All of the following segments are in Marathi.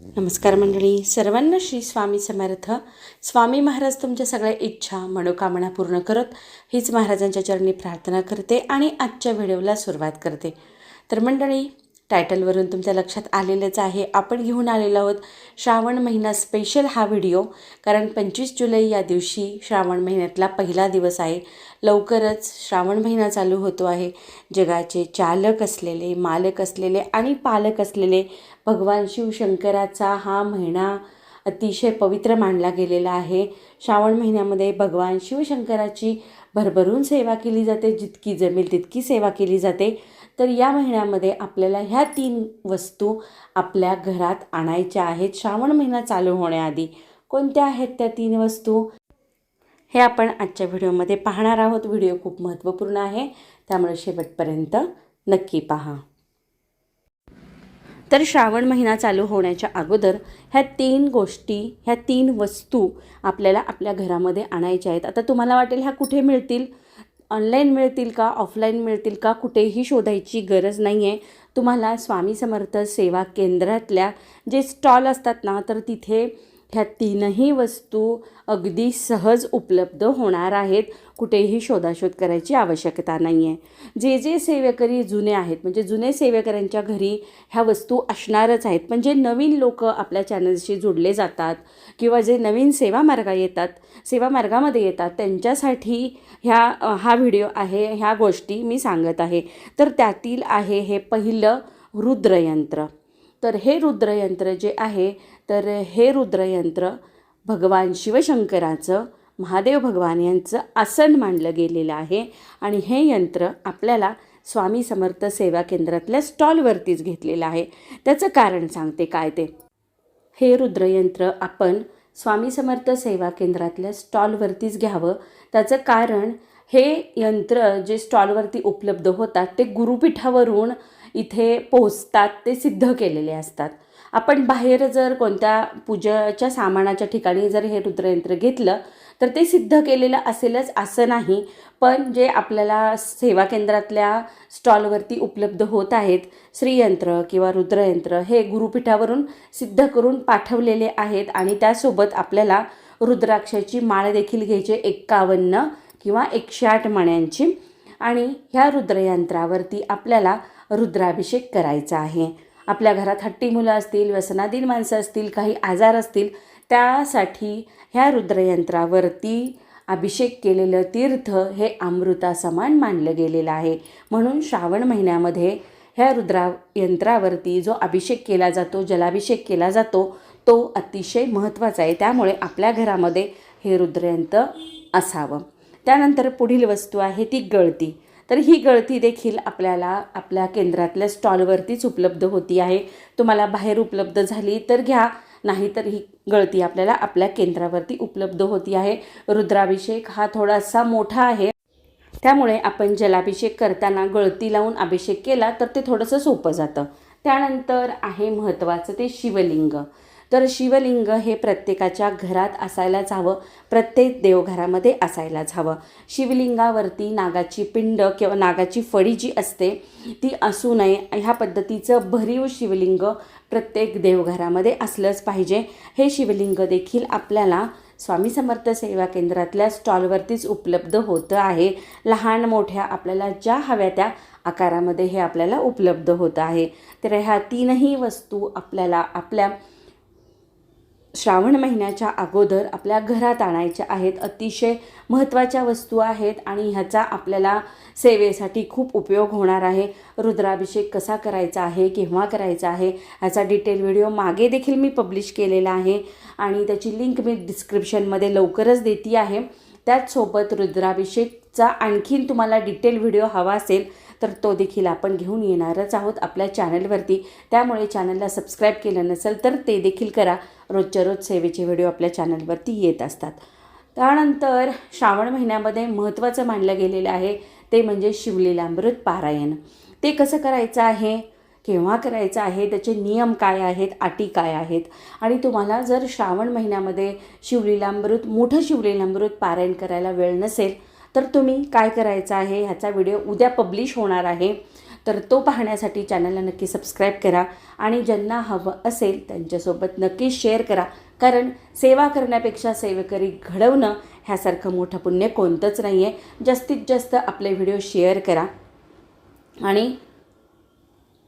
नमस्कार मंडळी. सर्वांना श्री स्वामी समर्थ. स्वामी महाराज तुमच्या सगळ्या इच्छा मनोकामना पूर्ण करत हीच महाराजांच्या चरणी प्रार्थना करते आणि आजच्या व्हिडिओला सुरुवात करते. तर मंडळी टायटलवरून तुमच्या लक्षात आलेलंच आहे. आपण घेऊन आलेलो आहोत श्रावण महिना स्पेशल हा व्हिडिओ कारण पंचवीस जुलै या दिवशी श्रावण महिन्यातला पहिला दिवस आहे. लवकरच श्रावण महिना चालू होतो आहे. जगाचे चालक असलेले मालक असलेले आणि पालक असलेले भगवान शिवशंकराचा हा महिना अतिशय पवित्र मानला गेलेला आहे. श्रावण महिन्यामध्ये भगवान शिवशंकराची भरभरून सेवा केली जाते. जितकी जमेल तितकी सेवा केली जाते. तर या महिन्यामध्ये आपल्याला ह्या तीन वस्तू आपल्या घरात आणायच्या आहेत. श्रावण महिना चालू होण्याआधी कोणत्या आहेत त्या तीन वस्तू? हे आपण आजच्या व्हिडिओमध्ये पाहणार आहोत. व्हिडिओ खूप महत्त्वपूर्ण आहे. त्यामुळे शेवटपर्यंत नक्की पहा. तर श्रावण महिना चालू होण्याच्या अगोदर ह्या तीन गोष्टी ह्या तीन वस्तू आपल्याला आपल्या घरामध्ये आणायच्या आहेत. आता तुम्हाला वाटेल ह्या कुठे मिळतील? ऑनलाईन मिळतील का ऑफलाईन मिळतील का कुठेही शोधायची गरज नाही आहे तुम्हाला स्वामी समर्थ सेवा केंद्रातल्या जे स्टॉल असतात ना तर तिथे ह्या तीनही वस्तू अगदी सहज उपलब्ध होणार आहेत. कुठेही शोधाशोध करायची आवश्यकता नाही आहे जे जे सेवेकरी जुने आहेत म्हणजे जुने सेवेकऱ्यांच्या घरी ह्या वस्तू असणारच आहेत. पण जे नवीन लोक आपल्या चॅनलशी जोडले जातात किंवा जे नवीन सेवा मार्गा येतात सेवा मार्गामध्ये येतात त्यांच्यासाठी ह्या हा व्हिडिओ आहे ह्या गोष्टी मी सांगत आहे. तर त्यातील आहे हे पहिलं रुद्रयंत्र. तर हे रुद्रयंत्र जे आहे तर हे रुद्रयंत्र भगवान शिवशंकराचं महादेव भगवान यांचं आसन मानलं गेलेलं आहे. आणि हे यंत्र आपल्याला स्वामी समर्थ सेवा केंद्रातल्या स्टॉलवरतीच घेतलेलं आहे. त्याचं कारण सांगते काय ते. हे रुद्रयंत्र आपण स्वामी समर्थ सेवा केंद्रातल्या स्टॉलवरतीच घ्यावं. त्याचं कारण हे यंत्र जे स्टॉलवरती उपलब्ध होतात ते गुरुपीठावरून इथे पोहोचतात ते सिद्ध केलेले असतात. आपण बाहेर जर कोणत्या पूजेच्या सामानाच्या ठिकाणी जर हे रुद्रयंत्र घेतलं तर ते सिद्ध केलेलं असेलच असं नाही. पण जे आपल्याला सेवा केंद्रातल्या स्टॉलवरती उपलब्ध होत आहेत श्रीयंत्र किंवा रुद्रयंत्र हे गुरुपीठावरून सिद्ध करून पाठवलेले आहेत आणि त्यासोबत आपल्याला रुद्राक्षाची माळ देखील घ्यायची एक्कावन्न किंवा एकशे आठ मण्यांची. आणि ह्या रुद्रयंत्रावरती आपल्याला रुद्राभिषेक करायचा आहे. आपल्या घरात हट्टी मुलं असतील व्यसनाधीन माणसं असतील काही आजार असतील त्यासाठी ह्या रुद्रयंत्रावरती अभिषेक केलेलं तीर्थ हे अमृतासमान मानलं गेलेलं आहे. म्हणून श्रावण महिन्यामध्ये ह्या रुद्रा यंत्रावरती जो अभिषेक केला जातो जलाभिषेक केला जातो तो अतिशय महत्त्वाचा आहे. त्यामुळे आपल्या घरामध्ये हे रुद्रयंत्र असावं. त्यानंतर पुढील वस्तू आहे ती गळती. तर ही गळती देखील आपल्याला आपल्या केंद्रातल्या स्टॉलवरतीच उपलब्ध होती आहे. तुम्हाला बाहेर उपलब्ध झाली तर घ्या नाहीतर ही गळती आपल्याला आपल्या केंद्रावरती उपलब्ध होती आहे. रुद्राभिषेक हा थोडासा मोठा आहे. त्यामुळे आपण जलाभिषेक करताना गळती लावून अभिषेक केला तर ते थोडंसं सोपं जातं. त्यानंतर आहे महत्त्वाचं ते शिवलिंग. तर शिवलिंग हे प्रत्येकाच्या घरात असायलाच हवं. प्रत्येक देवघरामध्ये असायलाच हवं. शिवलिंगावरती नागाची पिंड किंवा नागाची फळी जी असते ती असू नये. ह्या पद्धतीचं भरीव शिवलिंग प्रत्येक देवघरामध्ये असलंच पाहिजे. हे शिवलिंग देखील आपल्याला स्वामी समर्थ सेवा केंद्रातल्या स्टॉलवरतीच उपलब्ध होतं आहे. लहान मोठ्या आपल्याला ज्या हव्या त्या आकारामध्ये हे आपल्याला उपलब्ध होतं आहे. तर ह्या तीनही वस्तू आपल्याला आपल्या श्रावण महिन्याच्या अगोदर आपल्या घरात आणायच्या आहेत अतिशय महत्त्वाच्या वस्तू आहेत आणि ह्याचा आपल्याला सेवेसाठी खूप उपयोग होणार आहे. रुद्राभिषेक कसा करायचा आहे केव्हा करायचा आहे ह्याचा डिटेल व्हिडिओ मागे देखील मी पब्लिश केलेला आहे आणि त्याची लिंक मी डिस्क्रिप्शनमध्ये लवकरच देते आहे. त्याचसोबत रुद्राभिषेकचा आणखीन तुम्हाला डिटेल व्हिडिओ हवा असेल तर तो देखील आपण घेऊन येणारच आहोत आपल्या चॅनलवरती. त्यामुळे चॅनलला सबस्क्राईब केलं नसेल तर ते देखील करा. रोजच्या रोज सेवेचे व्हिडिओ आपल्या चॅनलवरती येत असतात. त्यानंतर श्रावण महिन्यामध्ये महत्त्वाचं मानलं गेलेलं आहे ते म्हणजे शिवलीलामृत पारायण. ते कसं करायचं आहे? केव्हा करायचं आहे? त्याचे नियम काय आहेत? अटी काय आहेत? आणि तुम्हाला जर श्रावण महिन्यामध्ये शिवलीलामृत मोठं शिवलीलामृत पारायण करायला वेळ नसेल तर तुम्ही काय करायचं आहे ह्याचा व्हिडिओ उद्या पब्लिश होणार आहे. तर तो पाहण्यासाठी चॅनलला नक्की सबस्क्राईब करा आणि ज्यांना हवं असेल त्यांच्यासोबत नक्की शेअर करा. कारण सेवा करण्यापेक्षा सेवेकरी घडवणं ह्यासारखं मोठं पुण्य कोणतंच नाही आहे जास्तीत जास्त आपले व्हिडिओ शेअर करा. आणि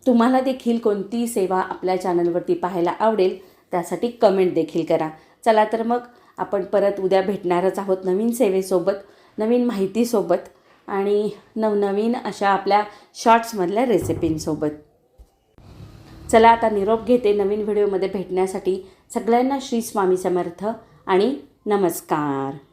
तुम्हाला देखील कोणती सेवा आपल्या चॅनलवरती पाहायला आवडेल त्यासाठी कमेंट देखील करा. चला तर मग आपण परत उद्या भेटणारच आहोत नवीन सेवेसोबत. नवीन माहितीसोबत आणि नवनवीन अशा आपल्या शॉर्ट्समधल्या रेसिपींसोबत. चला आता निरोप घेते नवीन व्हिडिओमध्ये भेटण्यासाठी. सगळ्यांना श्री स्वामी समर्थ आणि नमस्कार.